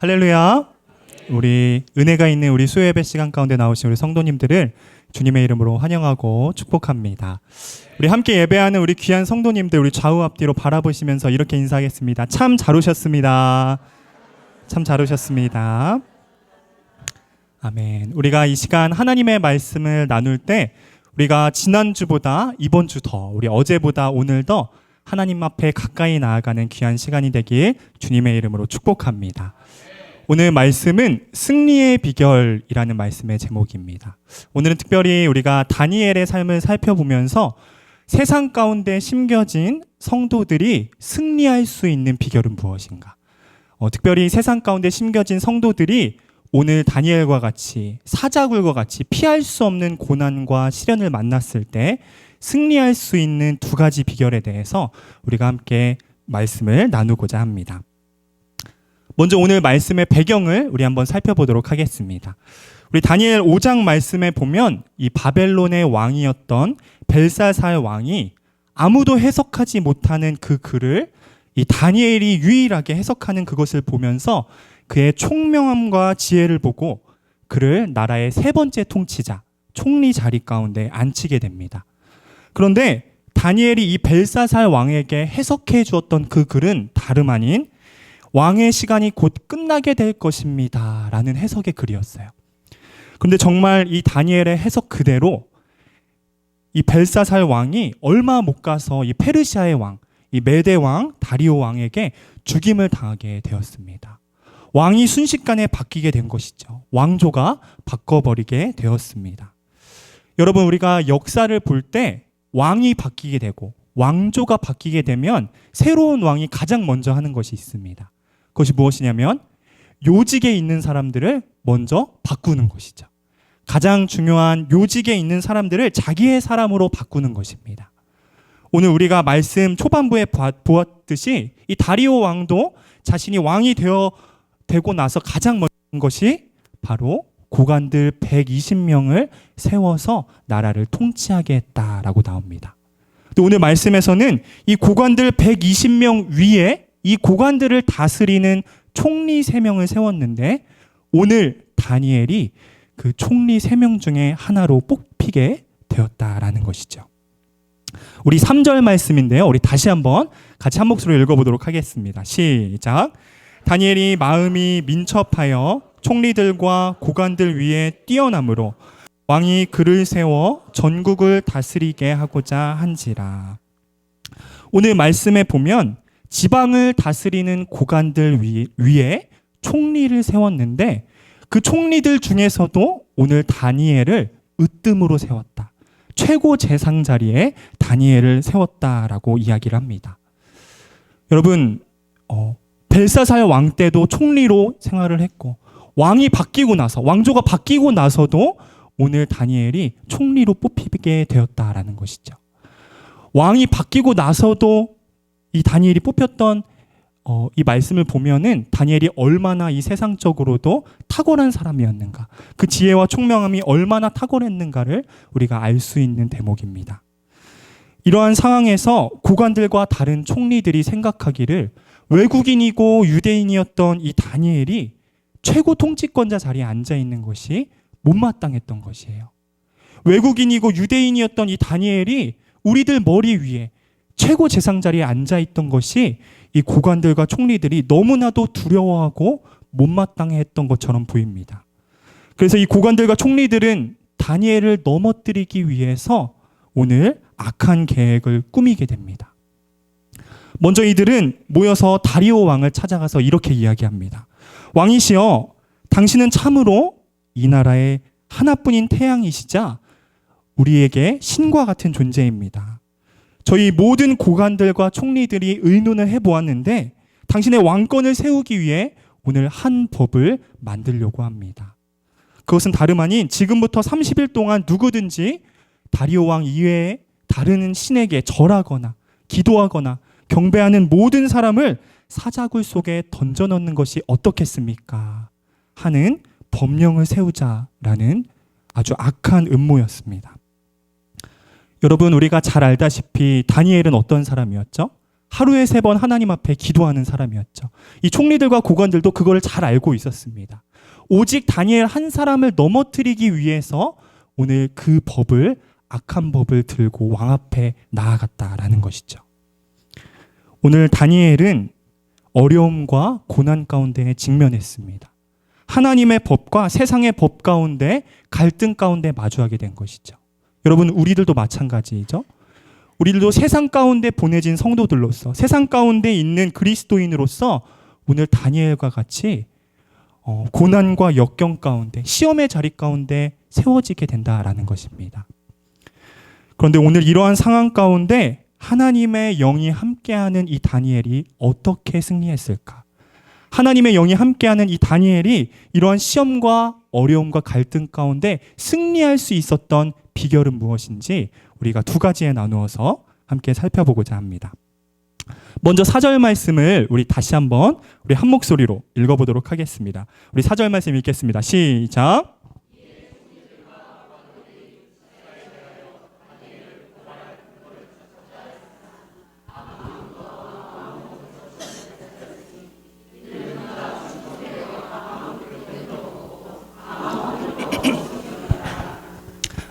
할렐루야. 우리 은혜가 있는 우리 수요 예배 시간 가운데 나오신 우리 성도님들을 주님의 이름으로 환영하고 축복합니다. 우리 함께 예배하는 우리 귀한 성도님들 우리 좌우 앞뒤로 바라보시면서 이렇게 인사하겠습니다. 참 잘 오셨습니다. 참 잘 오셨습니다. 아멘. 우리가 이 시간 하나님의 말씀을 나눌 때 우리가 지난주보다 이번 주 더, 우리 어제보다 오늘 더 하나님 앞에 가까이 나아가는 귀한 시간이 되길 주님의 이름으로 축복합니다. 오늘 말씀은 승리의 비결이라는 말씀의 제목입니다. 오늘은 특별히 우리가 다니엘의 삶을 살펴보면서 세상 가운데 심겨진 성도들이 승리할 수 있는 비결은 무엇인가? 어, 특별히 세상 가운데 심겨진 성도들이 오늘 다니엘과 같이 사자굴과 같이 피할 수 없는 고난과 시련을 만났을 때 승리할 수 있는 두 가지 비결에 대해서 우리가 함께 말씀을 나누고자 합니다. 먼저 오늘 말씀의 배경을 우리 한번 살펴보도록 하겠습니다. 우리 다니엘 5장 말씀에 보면 이 바벨론의 왕이었던 벨사살 왕이 아무도 해석하지 못하는 그 글을 이 다니엘이 유일하게 해석하는 그것을 보면서 그의 총명함과 지혜를 보고 그를 나라의 세 번째 통치자, 총리 자리 가운데 앉히게 됩니다. 그런데 다니엘이 이 벨사살 왕에게 해석해 주었던 그 글은 다름 아닌 왕의 시간이 곧 끝나게 될 것입니다. 라는 해석의 글이었어요. 그런데 정말 이 다니엘의 해석 그대로 이 벨사살 왕이 얼마 못 가서 이 페르시아의 왕, 이 메대 왕, 다리오 왕에게 죽임을 당하게 되었습니다. 왕이 순식간에 바뀌게 된 것이죠. 왕조가 바꿔버리게 되었습니다. 여러분, 우리가 역사를 볼 때 왕이 바뀌게 되고 왕조가 바뀌게 되면 새로운 왕이 가장 먼저 하는 것이 있습니다. 그것이 무엇이냐면 요직에 있는 사람들을 먼저 바꾸는 것이죠. 가장 중요한 요직에 있는 사람들을 자기의 사람으로 바꾸는 것입니다. 오늘 우리가 말씀 초반부에 보았듯이 이 다리오 왕도 자신이 왕이 되어 되고 나서 가장 먼저 한 것이 바로 고관들 120명을 세워서 나라를 통치하게 했다라고 나옵니다. 또 오늘 말씀에서는 이 고관들 120명 위에 이 고관들을 다스리는 총리 3명을 세웠는데 오늘 다니엘이 그 총리 3명 중에 하나로 뽑히게 되었다라는 것이죠. 우리 3절 말씀인데요. 우리 다시 한번 같이 한 목소리로 읽어보도록 하겠습니다. 시작. 다니엘이 마음이 민첩하여 총리들과 고관들 위에 뛰어남으로 왕이 그를 세워 전국을 다스리게 하고자 한지라. 오늘 말씀에 보면 지방을 다스리는 고관들 위, 위에 총리를 세웠는데 그 총리들 중에서도 오늘 다니엘을 으뜸으로 세웠다. 최고 재상 자리에 다니엘을 세웠다라고 이야기를 합니다. 여러분, 어, 벨사살 왕 때도 총리로 생활을 했고 왕이 바뀌고 나서 왕조가 바뀌고 나서도 오늘 다니엘이 총리로 뽑히게 되었다라는 것이죠. 왕이 바뀌고 나서도 이 다니엘이 뽑혔던 어, 이 말씀을 보면은 다니엘이 얼마나 이 세상적으로도 탁월한 사람이었는가, 그 지혜와 총명함이 얼마나 탁월했는가를 우리가 알 수 있는 대목입니다. 이러한 상황에서 고관들과 다른 총리들이 생각하기를 외국인이고 유대인이었던 이 다니엘이 최고 통치권자 자리에 앉아 있는 것이 못마땅했던 것이에요. 외국인이고 유대인이었던 이 다니엘이 우리들 머리 위에 최고 재상 자리에 앉아 있던 것이 이 고관들과 총리들이 너무나도 두려워하고 못마땅했던 것처럼 보입니다. 그래서 이 고관들과 총리들은 다니엘을 넘어뜨리기 위해서 오늘 악한 계획을 꾸미게 됩니다. 먼저 이들은 모여서 다리오 왕을 찾아가서 이렇게 이야기합니다. 왕이시여, 당신은 참으로 이 나라의 하나뿐인 태양이시자 우리에게 신과 같은 존재입니다. 저희 모든 고관들과 총리들이 의논을 해 보았는데 당신의 왕권을 세우기 위해 오늘 한 법을 만들려고 합니다. 그것은 다름 아닌 지금부터 30일 동안 누구든지 다리오 왕 이외에 다른 신에게 절하거나 기도하거나 경배하는 모든 사람을 사자굴 속에 던져 넣는 것이 어떻겠습니까? 하는 법령을 세우자라는 아주 악한 음모였습니다. 여러분 우리가 잘 알다시피 다니엘은 어떤 사람이었죠? 하루에 세 번 하나님 앞에 기도하는 사람이었죠. 이 총리들과 고관들도 그걸 잘 알고 있었습니다. 오직 다니엘 한 사람을 넘어뜨리기 위해서 오늘 그 법을 악한 법을 들고 왕 앞에 나아갔다라는 것이죠. 오늘 다니엘은 어려움과 고난 가운데 직면했습니다. 하나님의 법과 세상의 법 가운데 갈등 가운데 마주하게 된 것이죠. 여러분, 우리들도 마찬가지죠. 우리들도 세상 가운데 보내진 성도들로서 세상 가운데 있는 그리스도인으로서 오늘 다니엘과 같이 어, 고난과 역경 가운데 시험의 자리 가운데 세워지게 된다라는 것입니다. 그런데 오늘 이러한 상황 가운데 하나님의 영이 함께하는 이 다니엘이 어떻게 승리했을까? 하나님의 영이 함께하는 이 다니엘이 이러한 시험과 어려움과 갈등 가운데 승리할 수 있었던 비결은 무엇인지 우리가 두 가지에 나누어서 함께 살펴보고자 합니다. 먼저 사절 말씀을 우리 다시 한번 우리 한 목소리로 읽어보도록 하겠습니다. 우리 사절 말씀 읽겠습니다. 시작.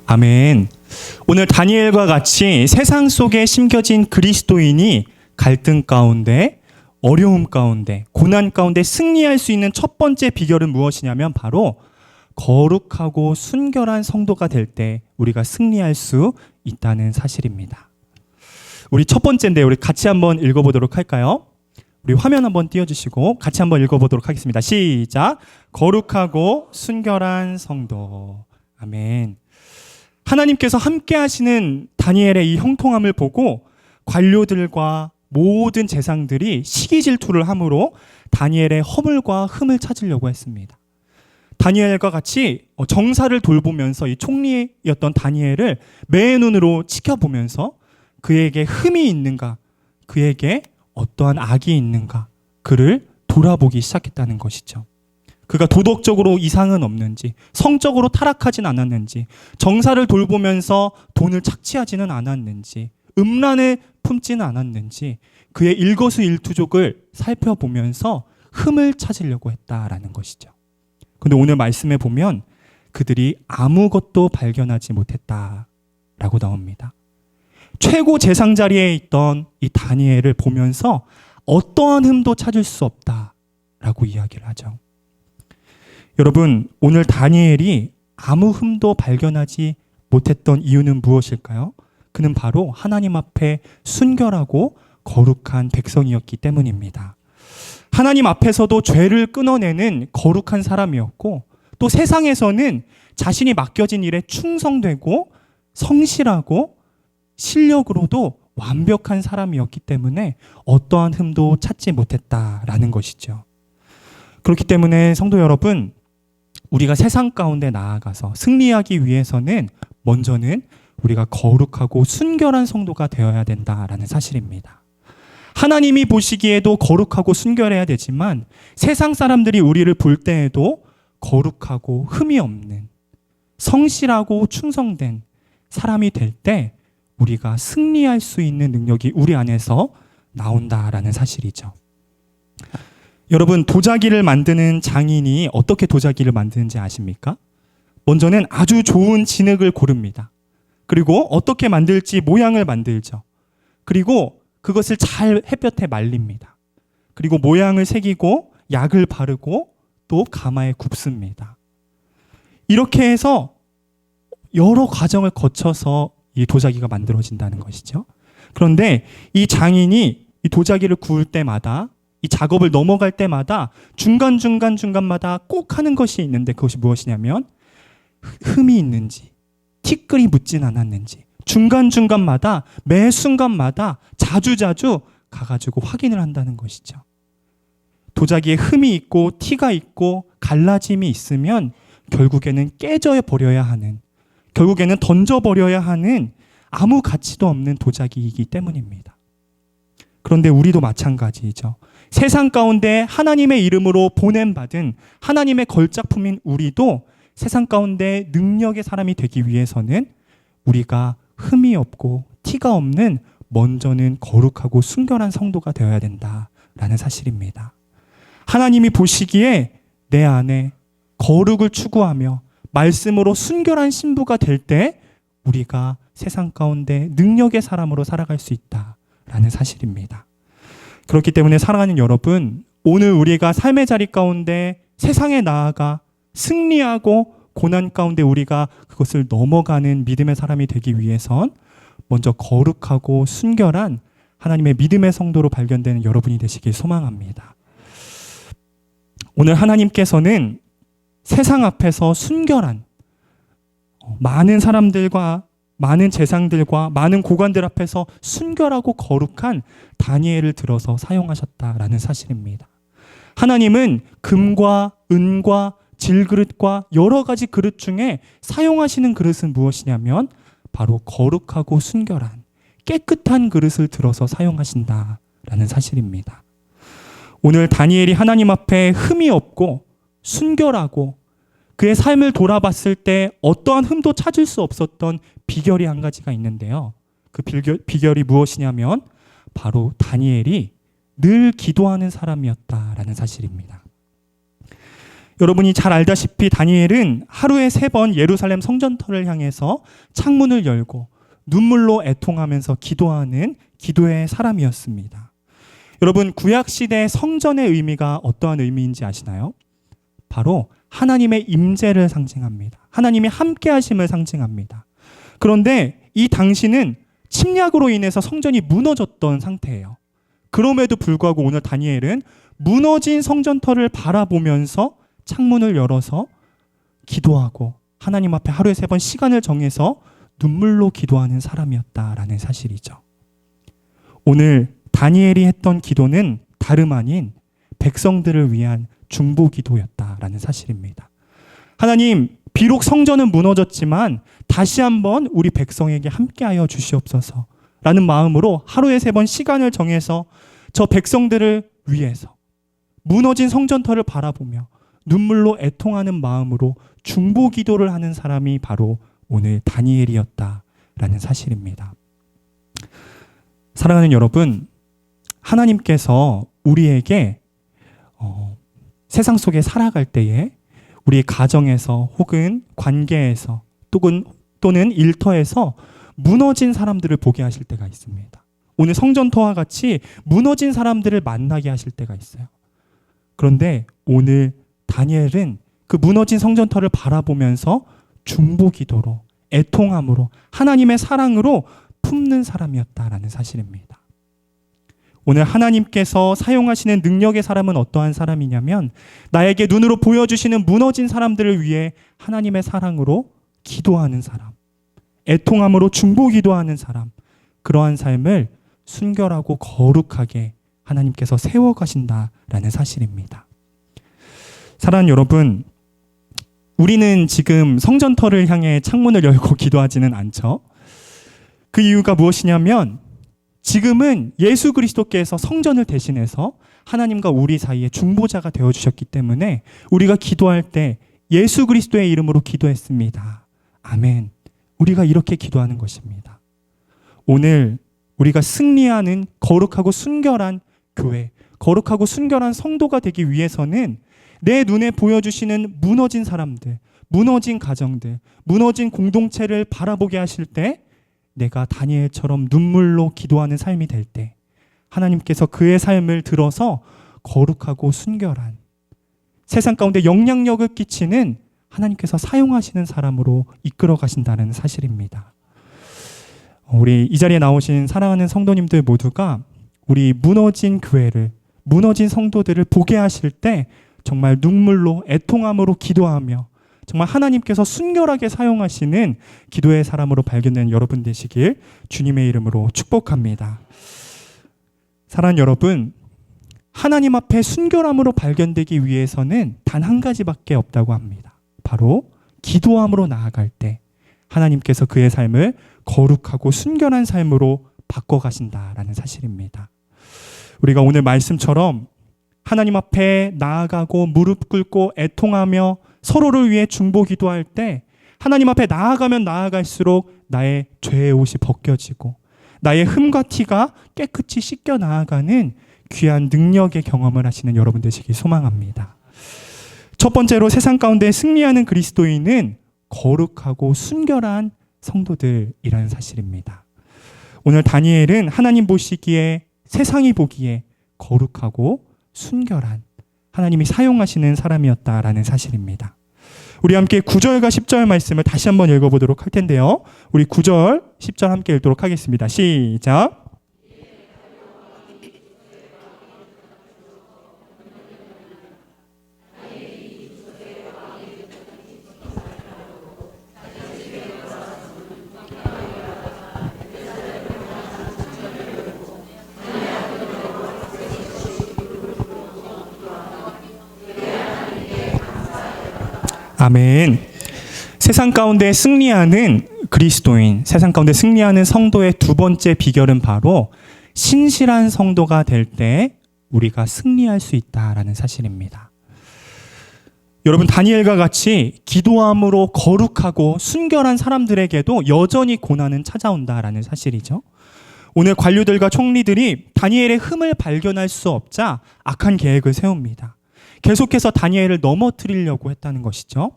아멘. 오늘 다니엘과 같이 세상 속에 심겨진 그리스도인이 갈등 가운데 어려움 가운데 고난 가운데 승리할 수 있는 첫 번째 비결은 무엇이냐면 바로 거룩하고 순결한 성도가 될 때 우리가 승리할 수 있다는 사실입니다. 우리 첫 번째인데 우리 같이 한번 읽어보도록 할까요? 우리 화면 한번 띄워주시고 같이 한번 읽어보도록 하겠습니다. 시작. 거룩하고 순결한 성도. 아멘. 하나님께서 함께 하시는 다니엘의 이 형통함을 보고 관료들과 모든 재상들이 시기 질투를 함으로 다니엘의 허물과 흠을 찾으려고 했습니다. 다니엘과 같이 어, 정사를 돌보면서 이 총리였던 다니엘을 매 눈으로 지켜보면서 그에게 흠이 있는가, 그에게 어떠한 악이 있는가, 그를 돌아보기 시작했다는 것이죠. 그가 도덕적으로 이상은 없는지, 성적으로 타락하진 않았는지, 정사를 돌보면서 돈을 착취하지는 않았는지, 음란을 품지는 않았는지, 그의 일거수일투족을 살펴보면서 흠을 찾으려고 했다라는 것이죠. 근데 오늘 말씀에 보면 그들이 아무것도 발견하지 못했다라고 나옵니다. 최고 재상 자리에 있던 이 다니엘을 보면서 어떠한 흠도 찾을 수 없다라고 이야기를 하죠. 여러분, 오늘 다니엘이 아무 흠도 발견하지 못했던 이유는 무엇일까요? 그는 바로 하나님 앞에 순결하고 거룩한 백성이었기 때문입니다. 하나님 앞에서도 죄를 끊어내는 거룩한 사람이었고 또 세상에서는 자신이 맡겨진 일에 충성되고 성실하고 실력으로도 완벽한 사람이었기 때문에 어떠한 흠도 찾지 못했다라는 것이죠. 그렇기 때문에 성도 여러분, 우리가 세상 가운데 나아가서 승리하기 위해서는 먼저는 우리가 거룩하고 순결한 성도가 되어야 된다라는 사실입니다. 하나님이 보시기에도 거룩하고 순결해야 되지만 세상 사람들이 우리를 볼 때에도 거룩하고 흠이 없는 성실하고 충성된 사람이 될 때 우리가 승리할 수 있는 능력이 우리 안에서 나온다라는 사실이죠. 여러분 도자기를 만드는 장인이 어떻게 도자기를 만드는지 아십니까? 먼저는 아주 좋은 진흙을 고릅니다. 그리고 어떻게 만들지 모양을 만들죠. 그리고 그것을 잘 햇볕에 말립니다. 그리고 모양을 새기고 약을 바르고 또 가마에 굽습니다. 이렇게 해서 여러 과정을 거쳐서 이 도자기가 만들어진다는 것이죠. 그런데 이 장인이 이 도자기를 구울 때마다 이 작업을 넘어갈 때마다 중간중간 중간마다 꼭 하는 것이 있는데 그것이 무엇이냐면 흠이 있는지 티끌이 묻진 않았는지 중간중간마다 매 순간마다 자주자주 가가지고 확인을 한다는 것이죠. 도자기에 흠이 있고 티가 있고 갈라짐이 있으면 결국에는 깨져 버려야 하는 결국에는 던져 버려야 하는 아무 가치도 없는 도자기이기 때문입니다. 그런데 우리도 마찬가지이죠. 세상 가운데 하나님의 이름으로 보냄받은 하나님의 걸작품인 우리도 세상 가운데 능력의 사람이 되기 위해서는 우리가 흠이 없고 티가 없는 먼저는 거룩하고 순결한 성도가 되어야 된다라는 사실입니다. 하나님이 보시기에 내 안에 거룩을 추구하며 말씀으로 순결한 신부가 될 때 우리가 세상 가운데 능력의 사람으로 살아갈 수 있다라는 사실입니다. 그렇기 때문에 사랑하는 여러분, 오늘 우리가 삶의 자리 가운데 세상에 나아가 승리하고 고난 가운데 우리가 그것을 넘어가는 믿음의 사람이 되기 위해선 먼저 거룩하고 순결한 하나님의 믿음의 성도로 발견되는 여러분이 되시길 소망합니다. 오늘 하나님께서는 세상 앞에서 순결한 어, 많은 사람들과 많은 재상들과 많은 고관들 앞에서 순결하고 거룩한 다니엘을 들어서 사용하셨다라는 사실입니다. 하나님은 금과 은과 질그릇과 여러 가지 그릇 중에 사용하시는 그릇은 무엇이냐면 바로 거룩하고 순결한 깨끗한 그릇을 들어서 사용하신다라는 사실입니다. 오늘 다니엘이 하나님 앞에 흠이 없고 순결하고 그의 삶을 돌아봤을 때 어떠한 흠도 찾을 수 없었던 비결이 한 가지가 있는데요. 그 비결, 비결이 무엇이냐면 바로 다니엘이 늘 기도하는 사람이었다라는 사실입니다. 여러분이 잘 알다시피 다니엘은 하루에 세 번 예루살렘 성전터를 향해서 창문을 열고 눈물로 애통하면서 기도하는 기도의 사람이었습니다. 여러분 구약 시대 성전의 의미가 어떠한 의미인지 아시나요? 바로 하나님의 임재를 상징합니다. 하나님의 함께 하심을 상징합니다. 그런데 이 당시는 침략으로 인해서 성전이 무너졌던 상태예요. 그럼에도 불구하고 오늘 다니엘은 무너진 성전터를 바라보면서 창문을 열어서 기도하고 하나님 앞에 하루에 세 번 시간을 정해서 눈물로 기도하는 사람이었다라는 사실이죠. 오늘 다니엘이 했던 기도는 다름 아닌 백성들을 위한 중보 기도였다라는 사실입니다. 하나님, 비록 성전은 무너졌지만 다시 한번 우리 백성에게 함께하여 주시옵소서. 라는 마음으로 하루에 세 번 시간을 정해서 저 백성들을 위해서 무너진 성전터를 바라보며 눈물로 애통하는 마음으로 중보 기도를 하는 사람이 바로 오늘 다니엘이었다라는 사실입니다. 사랑하는 여러분, 하나님께서 우리에게 어, 세상 속에 살아갈 때에 우리 가정에서 혹은 관계에서 또는 또는 일터에서 무너진 사람들을 보게 하실 때가 있습니다. 오늘 성전터와 같이 무너진 사람들을 만나게 하실 때가 있어요. 그런데 오늘 다니엘은 그 무너진 성전터를 바라보면서 중보 기도로 애통함으로 하나님의 사랑으로 품는 사람이었다라는 사실입니다. 오늘 하나님께서 사용하시는 능력의 사람은 어떠한 사람이냐면 나에게 눈으로 보여주시는 무너진 사람들을 위해 하나님의 사랑으로 기도하는 사람, 애통함으로 중보 기도하는 사람, 그러한 삶을 순결하고 거룩하게 하나님께서 세워가신다라는 사실입니다. 사랑하는 여러분, 우리는 지금 성전터를 향해 창문을 열고 기도하지는 않죠. 그 이유가 무엇이냐면 지금은 예수 그리스도께서 성전을 대신해서 하나님과 우리 사이에 중보자가 되어 주셨기 때문에 우리가 기도할 때 예수 그리스도의 이름으로 기도했습니다. 아멘. 우리가 이렇게 기도하는 것입니다. 오늘 우리가 승리하는 거룩하고 순결한 교회, 거룩하고 순결한 성도가 되기 위해서는 내 눈에 보여주시는 무너진 사람들, 무너진 가정들, 무너진 공동체를 바라보게 하실 때 내가 다니엘처럼 눈물로 기도하는 삶이 될 때 하나님께서 그의 삶을 들어서 거룩하고 순결한 세상 가운데 영향력을 끼치는 하나님께서 사용하시는 사람으로 이끌어 가신다는 사실입니다. 우리 이 자리에 나오신 사랑하는 성도님들 모두가 우리 무너진 교회를 무너진 성도들을 보게 하실 때 정말 눈물로 애통함으로 기도하며 정말 하나님께서 순결하게 사용하시는 기도의 사람으로 발견된 여러분 되시길 주님의 이름으로 축복합니다. 사랑 여러분, 하나님 앞에 순결함으로 발견되기 위해서는 단 한 가지밖에 없다고 합니다. 바로 기도함으로 나아갈 때 하나님께서 그의 삶을 거룩하고 순결한 삶으로 바꿔 가신다라는 사실입니다. 우리가 오늘 말씀처럼 하나님 앞에 나아가고 무릎 꿇고 애통하며 서로를 위해 중보 기도할 때 하나님 앞에 나아가면 나아갈수록 나의 죄의 옷이 벗겨지고 나의 흠과 티가 깨끗이 씻겨 나아가는 귀한 능력의 경험을 하시는 여러분 되시길 소망합니다. 첫 번째로 세상 가운데 승리하는 그리스도인은 거룩하고 순결한 성도들이라는 사실입니다. 오늘 다니엘은 하나님 보시기에 세상이 보기에 거룩하고 순결한 하나님이 사용하시는 사람이었다라는 사실입니다. 우리 함께 9절과 10절 말씀을 다시 한번 읽어보도록 할 텐데요. 우리 9절, 10절 함께 읽도록 하겠습니다. 시작. 아멘. 세상 가운데 승리하는 그리스도인, 세상 가운데 승리하는 성도의 두 번째 비결은 바로 신실한 성도가 될 때 우리가 승리할 수 있다라는 사실입니다. 여러분 다니엘과 같이 기도함으로 거룩하고 순결한 사람들에게도 여전히 고난은 찾아온다라는 사실이죠. 오늘 관료들과 총리들이 다니엘의 흠을 발견할 수 없자 악한 계획을 세웁니다. 계속해서 다니엘을 넘어뜨리려고 했다는 것이죠.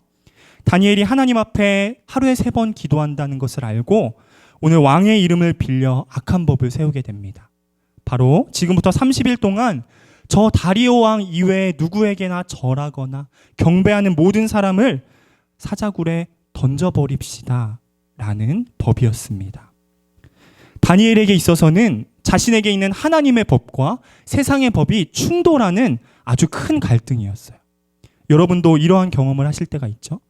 다니엘이 하나님 앞에 하루에 세 번 기도한다는 것을 알고 오늘 왕의 이름을 빌려 악한 법을 세우게 됩니다. 바로 지금부터 30일 동안 저 다리오 왕 이외에 누구에게나 절하거나 경배하는 모든 사람을 사자굴에 던져버립시다. 라는 법이었습니다. 다니엘에게 있어서는 자신에게 있는 하나님의 법과 세상의 법이 충돌하는 아주 큰 갈등이었어요. 여러분도 이러한 경험을 하실 때가 있죠?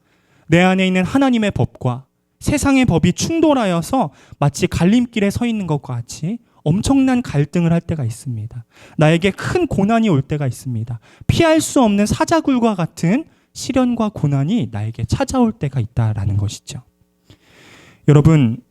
내 안에 있는 하나님의 법과 세상의 법이 충돌하여서 마치 갈림길에 서 있는 것과 같이 엄청난 갈등을 할 때가 있습니다. 나에게 큰 고난이 올 때가 있습니다. 피할 수 없는 사자굴과 같은 시련과 고난이 나에게 찾아올 때가 있다라는 것이죠. 여러분,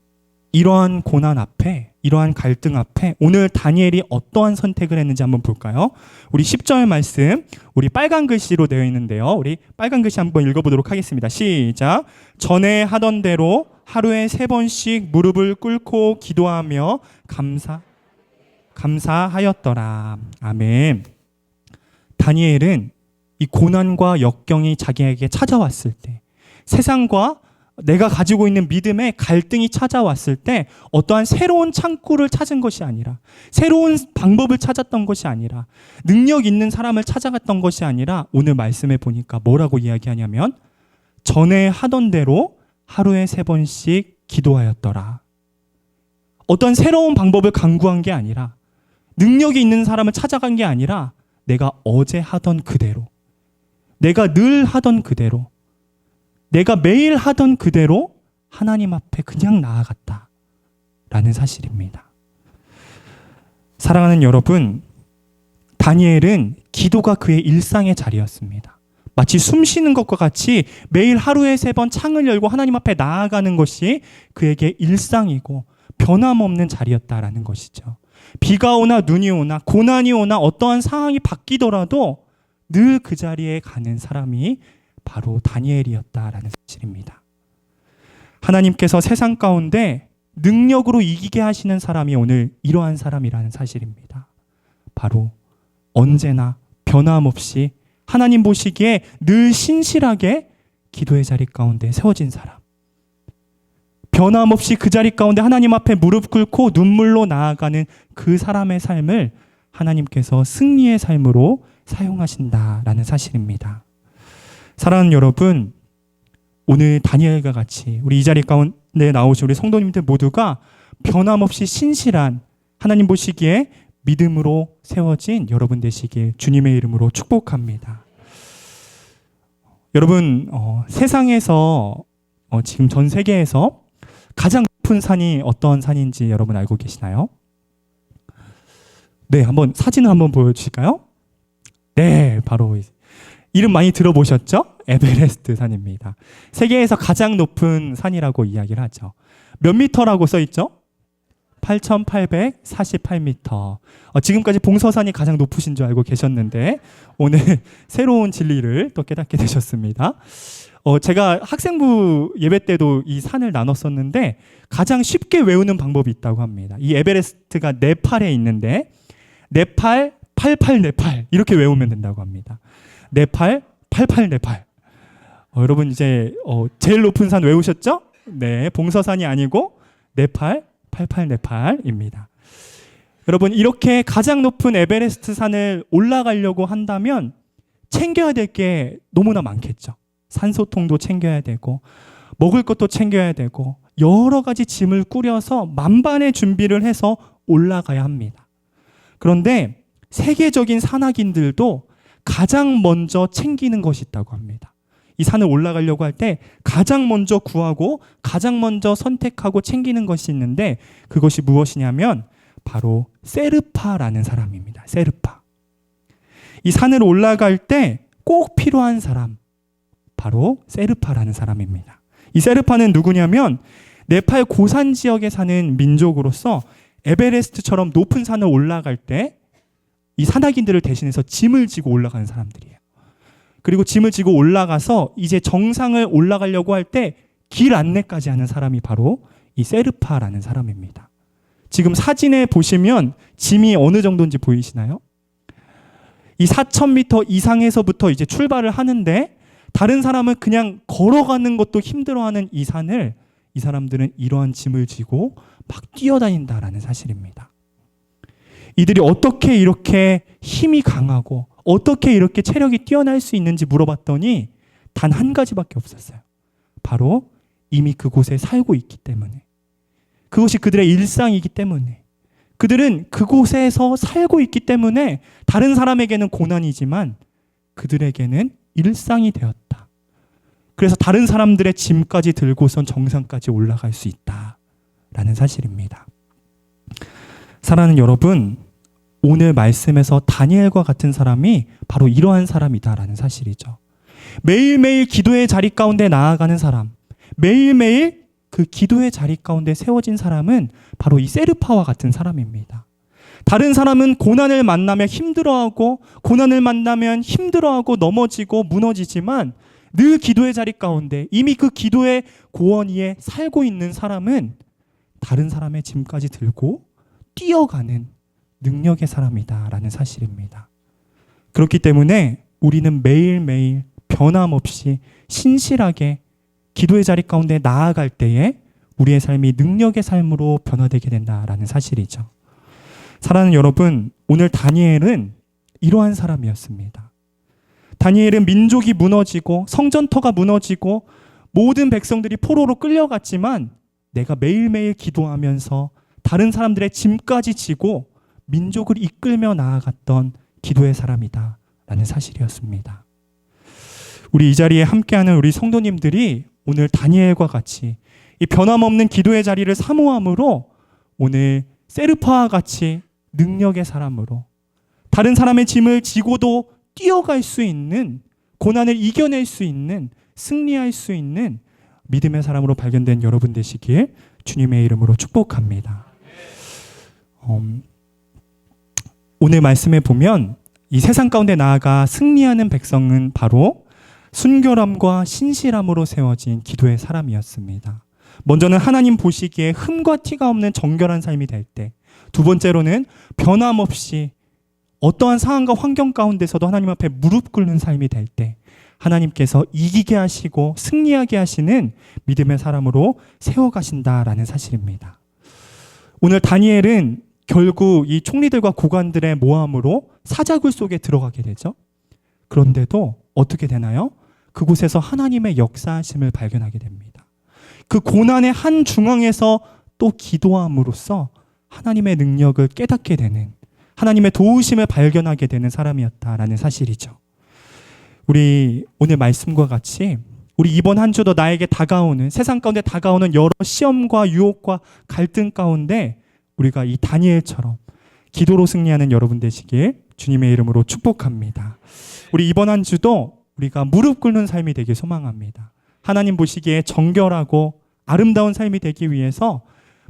이러한 고난 앞에, 이러한 갈등 앞에 오늘 다니엘이 어떠한 선택을 했는지 한번 볼까요? 우리 10절 말씀, 우리 빨간 글씨로 되어 있는데요. 우리 빨간 글씨 한번 읽어보도록 하겠습니다. 시작. 전에 하던 대로 하루에 세 번씩 무릎을 꿇고 기도하며 감사, 감사하였더라. 아멘. 다니엘은 이 고난과 역경이 자기에게 찾아왔을 때 세상과 내가 가지고 있는 믿음에 갈등이 찾아왔을 때 어떠한 새로운 창구를 찾은 것이 아니라 새로운 방법을 찾았던 것이 아니라 능력 있는 사람을 찾아갔던 것이 아니라 오늘 말씀에 보니까 뭐라고 이야기하냐면 전에 하던 대로 하루에 세 번씩 기도하였더라. 어떤 새로운 방법을 강구한 게 아니라 능력이 있는 사람을 찾아간 게 아니라 내가 어제 하던 그대로 내가 늘 하던 그대로 내가 매일 하던 그대로 하나님 앞에 그냥 나아갔다. 라는 사실입니다. 사랑하는 여러분, 다니엘은 기도가 그의 일상의 자리였습니다. 마치 숨 쉬는 것과 같이 매일 하루에 세 번 창을 열고 하나님 앞에 나아가는 것이 그에게 일상이고 변함없는 자리였다라는 것이죠. 비가 오나 눈이 오나 고난이 오나 어떠한 상황이 바뀌더라도 늘 그 자리에 가는 사람이 바로 다니엘이었다라는 사실입니다. 하나님께서 세상 가운데 능력으로 이기게 하시는 사람이 오늘 이러한 사람이라는 사실입니다. 바로 언제나 변함없이 하나님 보시기에 늘 신실하게 기도의 자리 가운데 세워진 사람. 변함없이 그 자리 가운데 하나님 앞에 무릎 꿇고 눈물로 나아가는 그 사람의 삶을 하나님께서 승리의 삶으로 사용하신다라는 사실입니다. 사랑하는 여러분, 오늘 다니엘과 같이 우리 이 자리 가운데 나오신 우리 성도님들 모두가 변함없이 신실한 하나님 보시기에 믿음으로 세워진 여러분 되시길 주님의 이름으로 축복합니다. 여러분, 어, 세상에서 어, 지금 전 세계에서 가장 높은 산이 어떤 산인지 여러분 알고 계시나요? 네, 한번 사진을 한번 보여주실까요? 네, 바로 이름 많이 들어보셨죠? 에베레스트 산입니다. 세계에서 가장 높은 산이라고 이야기를 하죠. 몇 미터라고 써 있죠? 8,848m. 어, 지금까지 봉서산이 가장 높으신 줄 알고 계셨는데 오늘 새로운 진리를 또 깨닫게 되셨습니다. 어, 제가 학생부 예배 때도 이 산을 나눴었는데 가장 쉽게 외우는 방법이 있다고 합니다. 이 에베레스트가 네팔에 있는데 네팔 88 네팔 이렇게 외우면 된다고 합니다. 네팔 88 네팔. 어, 여러분 이제 어, 제일 높은 산 외우셨죠? 네, 봉서산이 아니고 네팔 88 네팔입니다. 여러분 이렇게 가장 높은 에베레스트 산을 올라가려고 한다면 챙겨야 될 게 너무나 많겠죠. 산소통도 챙겨야 되고 먹을 것도 챙겨야 되고 여러 가지 짐을 꾸려서 만반의 준비를 해서 올라가야 합니다. 그런데 세계적인 산악인들도 가장 먼저 챙기는 것이 있다고 합니다. 이 산을 올라가려고 할 때 가장 먼저 구하고 가장 먼저 선택하고 챙기는 것이 있는데 그것이 무엇이냐면 바로 세르파라는 사람입니다. 세르파. 이 산을 올라갈 때 꼭 필요한 사람 바로 세르파라는 사람입니다. 이 세르파는 누구냐면 네팔 고산 지역에 사는 민족으로서 에베레스트처럼 높은 산을 올라갈 때 이 산악인들을 대신해서 짐을 지고 올라가는 사람들이에요. 그리고 짐을 지고 올라가서 이제 정상을 올라가려고 할 때 길 안내까지 하는 사람이 바로 이 세르파라는 사람입니다. 지금 사진에 보시면 짐이 어느 정도인지 보이시나요? 이 4,000m 이상에서부터 이제 출발을 하는데 다른 사람은 그냥 걸어가는 것도 힘들어하는 이 산을 이 사람들은 이러한 짐을 지고 막 뛰어다닌다라는 사실입니다. 이들이 어떻게 이렇게 힘이 강하고 어떻게 이렇게 체력이 뛰어날 수 있는지 물어봤더니 단 한 가지밖에 없었어요. 바로 이미 그곳에 살고 있기 때문에. 그것이 그들의 일상이기 때문에. 그들은 그곳에서 살고 있기 때문에 다른 사람에게는 고난이지만 그들에게는 일상이 되었다. 그래서 다른 사람들의 짐까지 들고선 정상까지 올라갈 수 있다. 라는 사실입니다. 사랑하는 여러분, 오늘 말씀에서 다니엘과 같은 사람이 바로 이러한 사람이다라는 사실이죠. 매일매일 기도의 자리 가운데 나아가는 사람, 매일매일 그 기도의 자리 가운데 세워진 사람은 바로 이 세르파와 같은 사람입니다. 다른 사람은 고난을 만나면 힘들어하고 고난을 만나면 힘들어하고 넘어지고 무너지지만 늘 기도의 자리 가운데 이미 그 기도의 고원 위에 살고 있는 사람은 다른 사람의 짐까지 들고 뛰어가는 능력의 사람이다라는 사실입니다. 그렇기 때문에 우리는 매일매일 변함없이 신실하게 기도의 자리 가운데 나아갈 때에 우리의 삶이 능력의 삶으로 변화되게 된다라는 사실이죠. 사랑하는 여러분, 오늘 다니엘은 이러한 사람이었습니다. 다니엘은 민족이 무너지고 성전터가 무너지고 모든 백성들이 포로로 끌려갔지만 내가 매일매일 기도하면서 다른 사람들의 짐까지 지고 민족을 이끌며 나아갔던 기도의 사람이다. 라는 사실이었습니다. 우리 이 자리에 함께하는 우리 성도님들이 오늘 다니엘과 같이 이 변함없는 기도의 자리를 사모함으로 오늘 세르파와 같이 능력의 사람으로 다른 사람의 짐을 지고도 뛰어갈 수 있는 고난을 이겨낼 수 있는 승리할 수 있는 믿음의 사람으로 발견된 여러분 되시길 주님의 이름으로 축복합니다. 음, 오늘 말씀에 보면 이 세상 가운데 나아가 승리하는 백성은 바로 순결함과 신실함으로 세워진 기도의 사람이었습니다. 먼저는 하나님 보시기에 흠과 티가 없는 정결한 삶이 될 때, 두 번째로는 변함없이 어떠한 상황과 환경 가운데서도 하나님 앞에 무릎 꿇는 삶이 될 때, 하나님께서 이기게 하시고 승리하게 하시는 믿음의 사람으로 세워가신다라는 사실입니다. 오늘 다니엘은 결국 이 총리들과 고관들의 모함으로 사자굴 속에 들어가게 되죠. 그런데도 어떻게 되나요? 그곳에서 하나님의 역사하심을 발견하게 됩니다. 그 고난의 한 중앙에서 또 기도함으로써 하나님의 능력을 깨닫게 되는 하나님의 도우심을 발견하게 되는 사람이었다라는 사실이죠. 우리 오늘 말씀과 같이 우리 이번 한 주도 나에게 다가오는 세상 가운데 다가오는 여러 시험과 유혹과 갈등 가운데 우리가 이 다니엘처럼 기도로 승리하는 여러분 되시길 주님의 이름으로 축복합니다. 우리 이번 한 주도 우리가 무릎 꿇는 삶이 되길 소망합니다. 하나님 보시기에 정결하고 아름다운 삶이 되기 위해서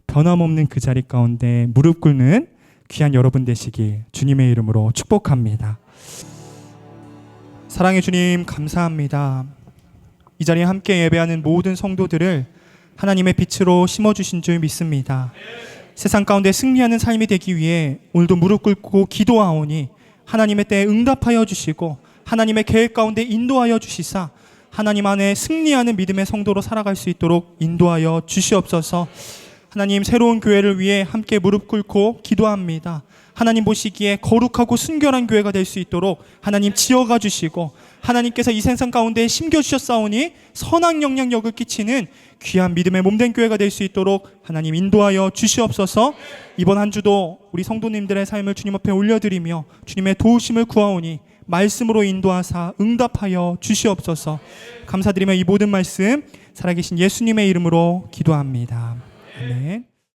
변함없는 그 자리 가운데 무릎 꿇는 귀한 여러분 되시길 주님의 이름으로 축복합니다. 사랑의 주님 감사합니다. 이 자리에 함께 예배하는 모든 성도들을 하나님의 빛으로 심어주신 줄 믿습니다. 세상 가운데 승리하는 삶이 되기 위해 오늘도 무릎 꿇고 기도하오니 하나님의 때에 응답하여 주시고 하나님의 계획 가운데 인도하여 주시사 하나님 안에 승리하는 믿음의 성도로 살아갈 수 있도록 인도하여 주시옵소서. 하나님 새로운 교회를 위해 함께 무릎 꿇고 기도합니다. 하나님 보시기에 거룩하고 순결한 교회가 될 수 있도록 하나님 지어가 주시고 하나님께서 이 세상 가운데 심겨 주셨사오니 선한 영향력을 끼치는 귀한 믿음의 몸된 교회가 될 수 있도록 하나님 인도하여 주시옵소서. 이번 한 주도 우리 성도님들의 삶을 주님 앞에 올려드리며 주님의 도우심을 구하오니 말씀으로 인도하사 응답하여 주시옵소서. 감사드리며 이 모든 말씀 살아계신 예수님의 이름으로 기도합니다. 아멘.